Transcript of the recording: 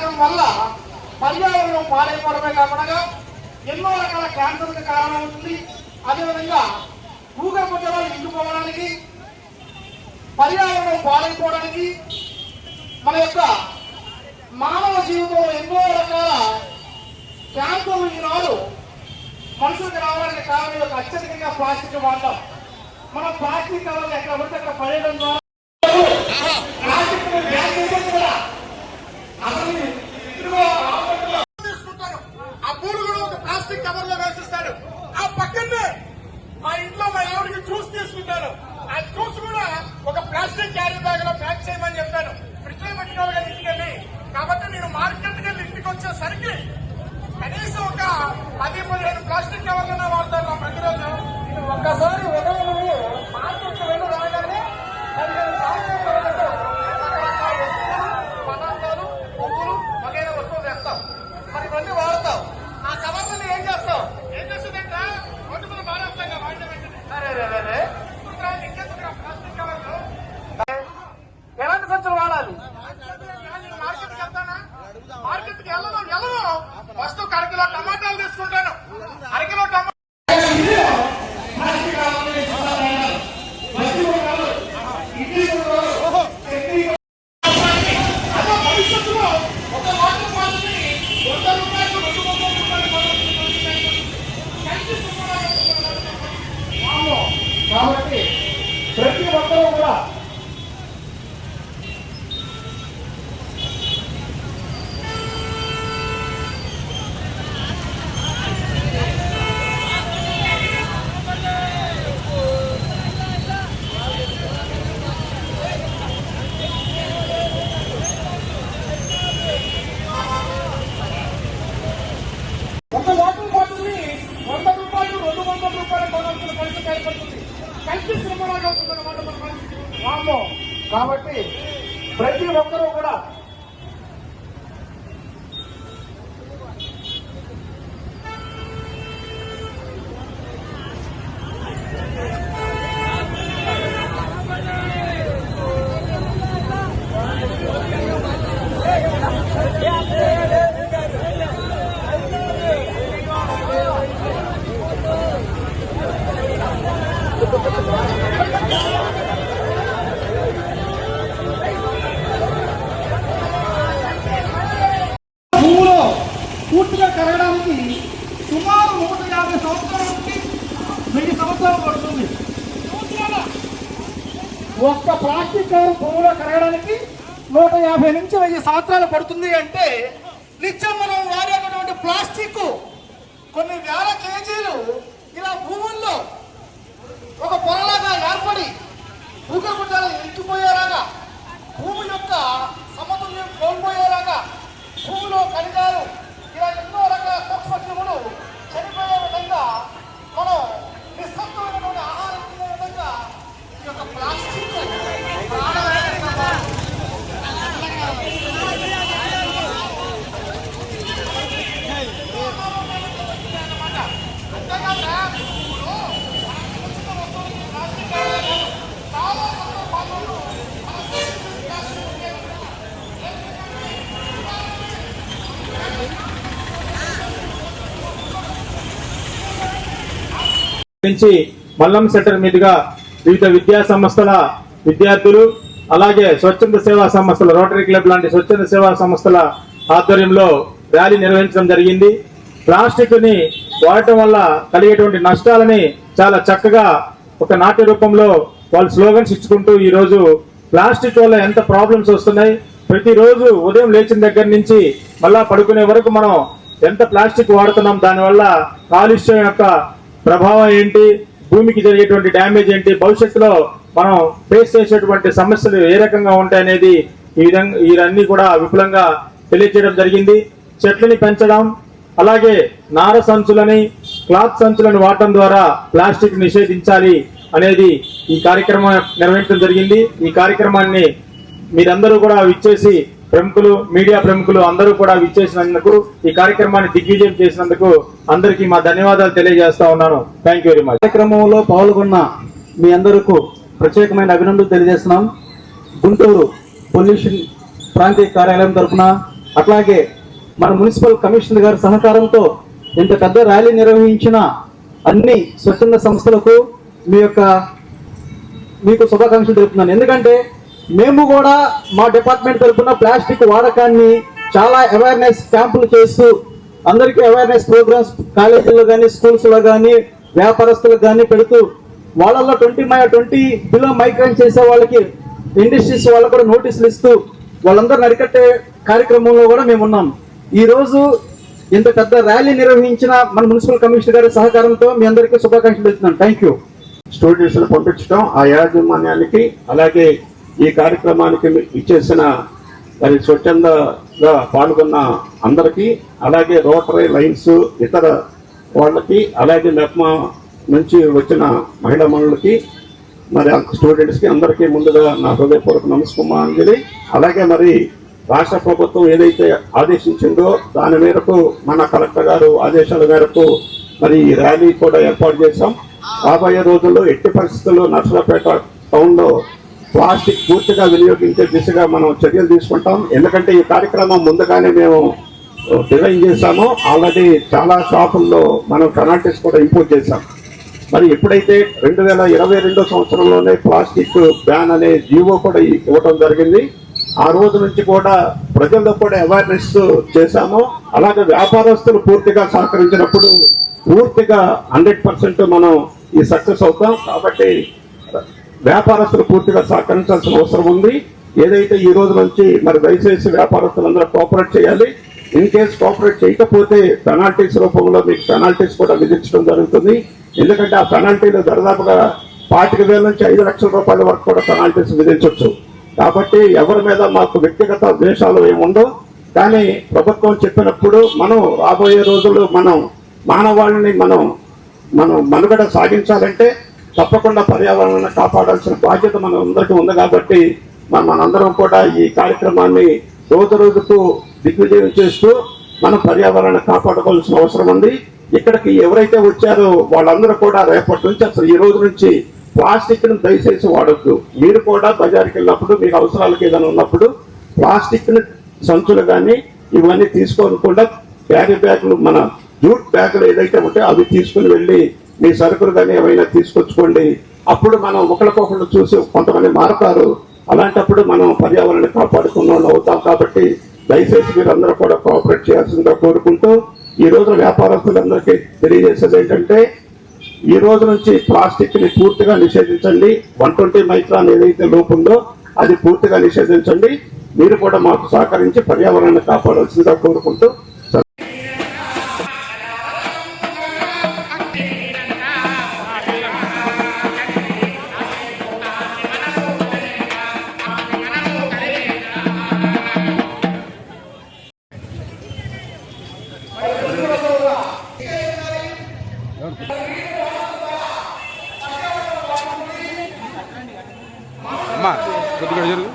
తాగడం వల్ల పర్యావరణం పాడైపోవడమే కాకుండా ఎన్నో రకాల క్యాన్సర్కి కారణమవుతుంది. అదేవిధంగా భూగర్భ జలాలు ఇంకిపోవడానికి పర్యావరణం పాడైపోవడానికి మన యొక్క మానవ జీవితంలో ఎన్నో రకాల క్యాన్సర్ ఈనాడు మనుషులకు రావడానికి కారణం యొక్క అత్యధికంగా ప్లాస్టిక్ వాడటం మనం ప్లాస్టిక్ కవర్లు ఎక్కడ పడితే అక్కడ పడేయడం ద్వారా ప్లాస్టిక్ని బ్యాన్ చేయడం కూడా అసలు ఇదిగో ఆపట్లో తీసుకుంటారు. ఆ పూలు కూడా ఒక ప్లాస్టిక్ కవర్లో వేసిస్తాడు ఆ పక్కనే మా ఇంట్లో మా ఆవిడకి జ్యూస్ తీసుకుంటాను ఆ జ్యూస్ కూడా ఒక ప్లాస్టిక్ క్యారీ బ్యాగ్లో ప్యాక్ చేయమని చెప్పాను. ఫ్రిడ్జ్లో పెట్టిన కదా ఇంటికెళ్ళి కాబట్టి నేను మార్కెట్ కెళ్ళి ఇంటికి వచ్చేసరికి కనీసం ఒక పది పదిహేను ప్లాస్టిక్ కవర్లనే వాడతాను నా ప్రతిరోజు. ఒక్కసారి ఉదయం वस्तु तो कार्यक्रम ఏర్పడుతుంది కలిసి శ్రమలాగా ఉంటుందన్నమాట మన పరిస్థితి కాబట్టి ప్రతి ఒక్కరూ కూడా కరగడానికి సుమారు నూట యాభై సంవత్సరాల నుంచి వెయ్యి సంవత్సరాలు పడుతుంది. ఒక్క ప్లాస్టిక్ కవర్ పువ్వులో కరగడానికి నూట యాభై నుంచి వెయ్యి సంవత్సరాలు పడుతుంది అంటే నిత్యం మనం వాడేటటువంటి ప్లాస్టిక్ కొన్ని వేల కేజీలు ఇలా భూముల్లో ఒక పొరలాగా ఏర్పడి భూగర్భజాలు ఇంకిపోయేలాగా భూమి యొక్క సమతుల్యం కోల్పోయేలాగా భూమిలో ఖనిజాలు ఇలా ఎన్నో రకాల సూక్ష్మజీవులు చనిపోయే విధంగా మనం నిస్సత్వమైనటువంటి ఆహారం తినే విధంగా ఈ యొక్క ప్లాస్టిక్ ప్రాణాయాత్ర మారింది. అంతేకాకుండా ఇప్పుడు మనకు వచ్చిన వస్తువులకి ప్లాస్టిక్ కావాలి. చాలా సందర్భాల్లో మనం ప్లాస్టిక్ ఉపయోగించడం నుంచి మల్లం సెంటర్ మీదుగా వివిధ విద్యా సంస్థల విద్యార్థులు అలాగే స్వచ్ఛంద సేవా సంస్థల రోటరీ క్లబ్ లాంటి స్వచ్ఛంద సేవా సంస్థల ఆధ్వర్యంలో ర్యాలీ నిర్వహించడం జరిగింది. ప్లాస్టిక్ని వాడటం వల్ల కలిగేటువంటి నష్టాలని చాలా చక్కగా ఒక నాట్య రూపంలో వాళ్ళు స్లోగన్స్ ఇచ్చుకుంటూ ఈరోజు ప్లాస్టిక్ వల్ల ఎంత ప్రాబ్లమ్స్ వస్తున్నాయి ప్రతిరోజు ఉదయం లేచిన దగ్గర నుంచి మళ్ళా పడుకునే వరకు మనం ఎంత ప్లాస్టిక్ వాడుతున్నాం దానివల్ల కాలుష్యం యొక్క ప్రభావం ఏంటి? భూమికి జరిగేటువంటి డ్యామేజ్ ఏంటి? భవిష్యత్తులో మనం ఫేస్ చేసేటువంటి సమస్యలు ఏ రకంగా ఉంటాయనేది ఈ విధంగా ఇవన్నీ కూడా విపులంగా తెలియచేయడం జరిగింది. చెట్లని పెంచడం అలాగే నార సంచులని క్లాత్ సంచులను వాడటం ద్వారా ప్లాస్టిక్ నిషేధించాలి అనేది ఈ కార్యక్రమం నిర్వహించడం జరిగింది. ఈ కార్యక్రమాన్ని మీరందరూ కూడా విచ్చేసి ప్రముఖులు మీడియా ప్రముఖులు అందరూ కూడా విచ్చేసినందుకు ఈ కార్యక్రమాన్ని దిగ్విజయం చేసినందుకు అందరికీ మా ధన్యవాదాలు తెలియజేస్తా ఉన్నాను. థ్యాంక్ యూ వెరీ మచ్ కార్యక్రమంలో పాల్గొన్న మీ అందరకు ప్రత్యేకమైన అభినందనలు తెలియజేస్తున్నాం. గుంటూరు పొల్యూషన్ ప్రాంతీయ కార్యాలయం తరఫున అట్లాగే మన మున్సిపల్ కమిషనర్ గారి సహకారంతో ఇంత పెద్ద ర్యాలీ నిర్వహించిన అన్ని స్వచ్ఛంద సంస్థలకు మీ యొక్క మీకు శుభాకాంక్షలు తెలుపుతున్నాను. ఎందుకంటే మేము కూడా మా డిపార్ట్మెంట్ తరఫున ప్లాస్టిక్ వాడకాన్ని చాలా అవేర్నెస్ క్యాంపులు చేస్తూ అందరికీ అవేర్నెస్ ప్రోగ్రామ్స్ కాలేజీల్లో కానీ స్కూల్స్లో కానీ వ్యాపారస్తులకు కానీ పెడుతూ వాళ్ళల్లో ట్వంటీ మై ట్వంటీ బిలో మైగ్రేన్ చేసే వాళ్ళకి ఇండస్ట్రీస్ వాళ్ళకు కూడా నోటీసులు ఇస్తూ వాళ్ళందరూ నరికట్టే కార్యక్రమంలో కూడా మేము ఉన్నాం. ఈరోజు ఇంత పెద్ద ర్యాలీ నిర్వహించిన మన మున్సిపల్ కమిషనర్ గారి సహకారంతో మీ అందరికీ శుభాకాంక్షలు తెలుపుతున్నాను. థ్యాంక్ యూ స్టూడెంట్స్ పంపించడం ఆ యాజమాన్యానికి అలాగే ఈ కార్యక్రమానికి ఇచ్చేసిన మరి స్వచ్ఛందగా పాల్గొన్న అందరికీ అలాగే రోటరీ లైన్స్ ఇతర వాళ్ళకి అలాగే మెప్మా నుంచి వచ్చిన మహిళా మనులకి మరి స్టూడెంట్స్కి అందరికీ ముందుగా నా హృదయపూర్వక నమస్కారాంజలి అలాగే మరి రాష్ట్ర ప్రభుత్వం ఏదైతే ఆదేశించిందో దాని మేరకు మన కలెక్టర్ గారు ఆదేశాల మేరకు మరి ఈ ర్యాలీ కూడా ఏర్పాటు చేశాం. రాబోయే రోజుల్లో ఎట్టి పరిస్థితుల్లో నర్సరాపేట టౌన్లో ప్లాస్టిక్ పూర్తిగా వినియోగించే దిశగా మనం చర్యలు తీసుకుంటాం. ఎందుకంటే ఈ కార్యక్రమం ముందుగానే మేము డిజైన్ చేశాము. ఆల్రెడీ చాలా షాపుల్లో మనం పెనాల్టీస్ కూడా ఇంపోజ్ చేశాం. మరి ఎప్పుడైతే రెండు వేల ఇరవై రెండో సంవత్సరంలోనే ప్లాస్టిక్ బ్యాన్ అనే జీవో కూడా ఇవ్వడం జరిగింది. ఆ రోజు నుంచి కూడా ప్రజల్లో కూడా అవేర్నెస్ చేశాము. అలాగే వ్యాపారస్తులు పూర్తిగా సహకరించినప్పుడు పూర్తిగా హండ్రెడ్ పర్సెంట్ మనం ఈ సక్సెస్ అవుతాం. కాబట్టి వ్యాపారస్తులు పూర్తిగా సహకరించాల్సిన అవసరం ఉంది. ఏదైతే ఈ రోజు నుంచి మరి దయచేసి వ్యాపారస్తులందరూ కోఆపరేట్ చేయాలి. ఇన్ కేస్ కోఆపరేట్ చేయకపోతే పెనాల్టీస్ రూపంలో మీకు పెనాల్టీస్ కూడా విధించడం జరుగుతుంది. ఎందుకంటే ఆ పెనాల్టీలు దాదాపుగా పాతిక వేల నుంచి ఐదు లక్షల రూపాయల వరకు కూడా పెనాల్టీస్ విధించవచ్చు కాబట్టి ఎవరి మీద మాకు వ్యక్తిగత ద్వేషాలు ఏముండవు కానీ ప్రభుత్వం చెప్పినప్పుడు మనం రాబోయే రోజుల్లో మనం మానవాళిని మనం మనం మనుగడ సాగించాలంటే తప్పకుండా పర్యావరణాన్ని కాపాడాల్సిన బాధ్యత మన అందరికీ ఉంది కాబట్టి మన మనందరం కూడా ఈ కార్యక్రమాన్ని రోజు రోజుకు దిగ్విజయం చేస్తూ మనం పర్యావరణాన్ని కాపాడుకోవాల్సిన అవసరం ఉంది. ఇక్కడికి ఎవరైతే వచ్చారో వాళ్ళందరూ కూడా రేపటి నుంచి అసలు ఈ రోజు నుంచి ప్లాస్టిక్ను దయచేసి వాడొద్దు. మీరు కూడా బజార్కి వెళ్ళినప్పుడు మీకు అవసరాలకు ఏదైనా ఉన్నప్పుడు ప్లాస్టిక్ని సంచులు కానీ ఇవన్నీ తీసుకోకుండా క్యారీ బ్యాగులు మన జూట్ బ్యాగులు ఏదైతే ఉంటే అవి తీసుకుని వెళ్ళి మీ సరుకులు కానీ ఏమైనా తీసుకొచ్చుకోండి. అప్పుడు మనం ఒకరికొకరు చూసి కొంతమంది మారతారు. అలాంటప్పుడు మనం పర్యావరణాన్ని కాపాడుకున్న వాళ్ళు అవుతాం కాబట్టి దయచేసి మీరు కూడా కోఆపరేట్ చేయాల్సిందిగా కోరుకుంటూ ఈ రోజున వ్యాపారస్తులందరికీ తెలియజేసేది ఏంటంటే ఈ రోజు నుంచి ప్లాస్టిక్ని పూర్తిగా నిషేధించండి. వన్ ట్వంటీ మైక్రాన్ ఏదైతే లోపు ఉందో అది పూర్తిగా నిషేధించండి. మీరు కూడా మాకు సహకరించి పర్యావరణాన్ని కాపాడాల్సిందిగా కోరుకుంటూ కొద్దిగా జరుగు